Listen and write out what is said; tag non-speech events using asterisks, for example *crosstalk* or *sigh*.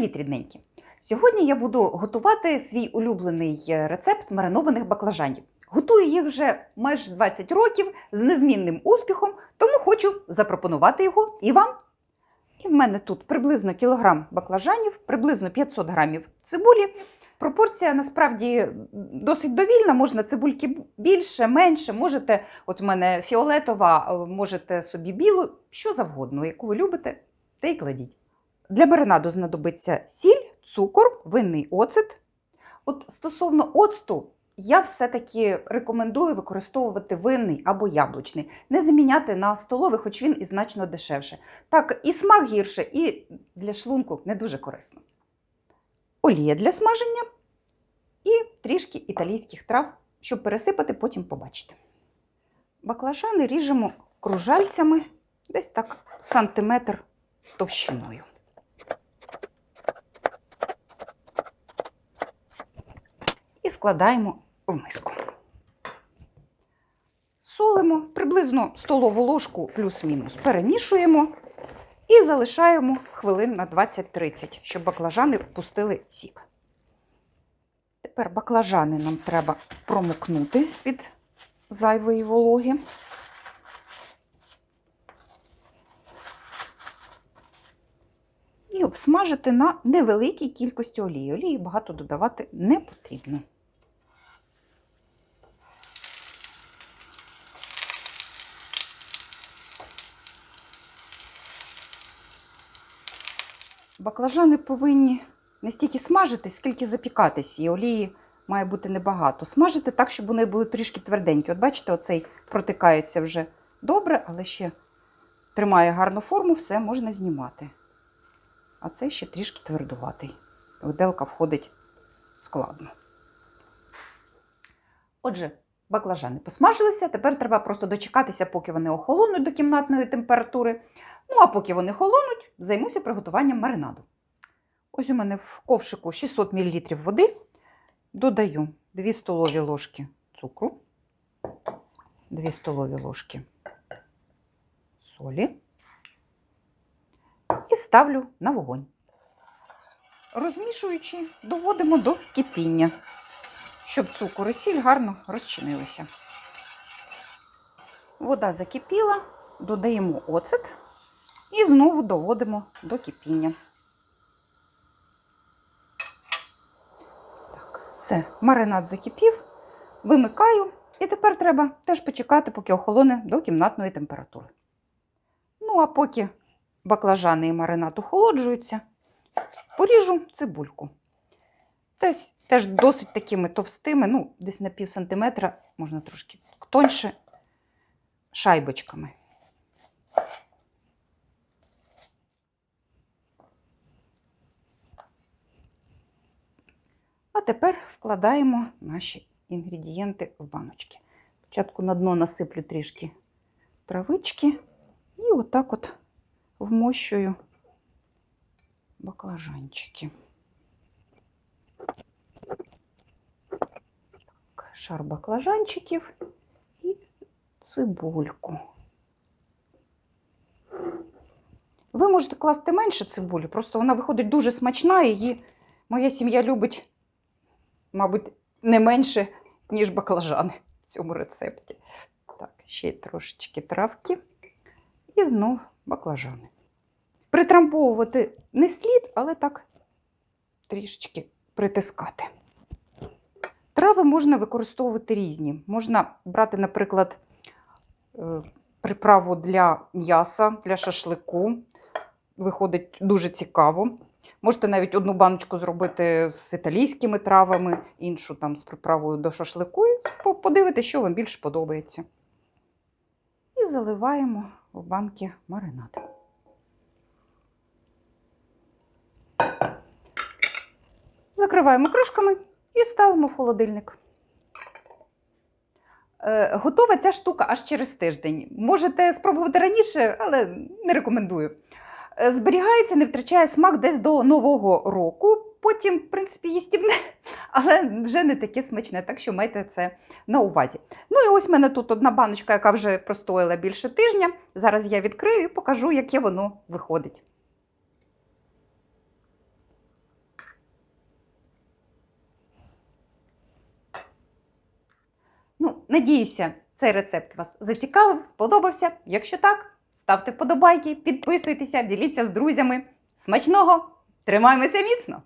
Привіт, рідненькі! Сьогодні я буду готувати свій улюблений е, рецепт маринованих баклажанів. Готую їх вже майже 20 років з незмінним успіхом, тому хочу запропонувати його і вам. І в мене тут приблизно кілограм баклажанів, приблизно 500 грамів цибулі. Пропорція насправді досить довільна, можна цибульки більше, менше. Можете, от у мене фіолетова, можете собі білу, що завгодно, яку ви любите, те й кладіть. Для маринаду знадобиться сіль, цукор, винний оцет. От стосовно оцту, я все-таки рекомендую використовувати винний або яблучний, не заміняти на столовий, хоч він і значно дешевше. Так, і смак гірше, і для шлунку не дуже корисно. Олія для смаження і трішки італійських трав, щоб пересипати, потім побачите. Баклажани ріжемо кружальцями, десь так сантиметр товщиною. Складаємо в миску. Солимо приблизно столову ложку плюс-мінус, перемішуємо і залишаємо хвилин на 20-30, щоб баклажани пустили сік. Тепер баклажани нам треба промокнути від зайвої вологи. І обсмажити на невеликій кількості олії. Олії багато додавати не потрібно. Баклажани повинні не стільки смажитись, скільки запікатись, і олії має бути небагато. Смажити так, щоб вони були трішки тверденькі. От бачите, оцей протикається вже добре, але ще тримає гарну форму, все можна знімати. А цей ще трішки твердуватий. Виделка входить складно. Отже, баклажани посмажилися. Тепер треба просто дочекатися, поки вони охолонуть до кімнатної температури. Ну, а поки вони холонуть, займуся приготуванням маринаду. Ось у мене в ковшику 600 мл води. Додаю 2 столові ложки цукру, 2 столові ложки солі і ставлю на вогонь. Розмішуючи, доводимо до кипіння, щоб цукор і сіль гарно розчинилися. Вода закипіла, додаємо оцет і знову доводимо до кипіння. Так, все, маринад закипів, вимикаю, і тепер треба теж почекати, поки охолоне до кімнатної температури. Ну, а поки баклажани і маринад охолоджуються, поріжу цибульку. Десь теж досить такими товстими, ну, десь на пів сантиметра, можна трошки тоньше, шайбочками. вкладаємо наші інгредієнти в баночки. Спочатку на дно насиплю трішки травички і отак от вмощую баклажанчики. Так, шар баклажанчиків і цибульку. Ви можете класти менше цибулі, просто вона виходить дуже смачна, її моя сім'я любить, мабуть, не менше, ніж баклажани в цьому рецепті. Так, ще трошечки травки. І знов баклажани. Притрамбовувати не слід, але так трішечки притискати. Трави можна використовувати різні. Можна брати, наприклад, е, приправу для м'яса, для шашлику. Виходить дуже цікаво. Можете навіть одну баночку зробити з італійськими травами, іншу там з приправою до шашлику, і подивитися, що вам більше подобається. І заливаємо в банки маринад. Закриваємо кришками і ставимо в холодильник. Е, Готова ця штука аж через тиждень. Можете спробувати раніше, але не рекомендую. Е, зберігається, не втрачає смак десь до Нового року. Потім, в принципі, їстівне, *laughs* але вже не таке смачне, так що майте це на увазі. Ну і ось в мене тут одна баночка, яка вже простоїла більше тижня. Зараз я відкрию і покажу, яке воно виходить. Ну, Надіюся, цей рецепт вас зацікавив, сподобався. Якщо так, ставте вподобайки, підписуйтеся, діліться з друзями. Смачного! Тримаємося міцно!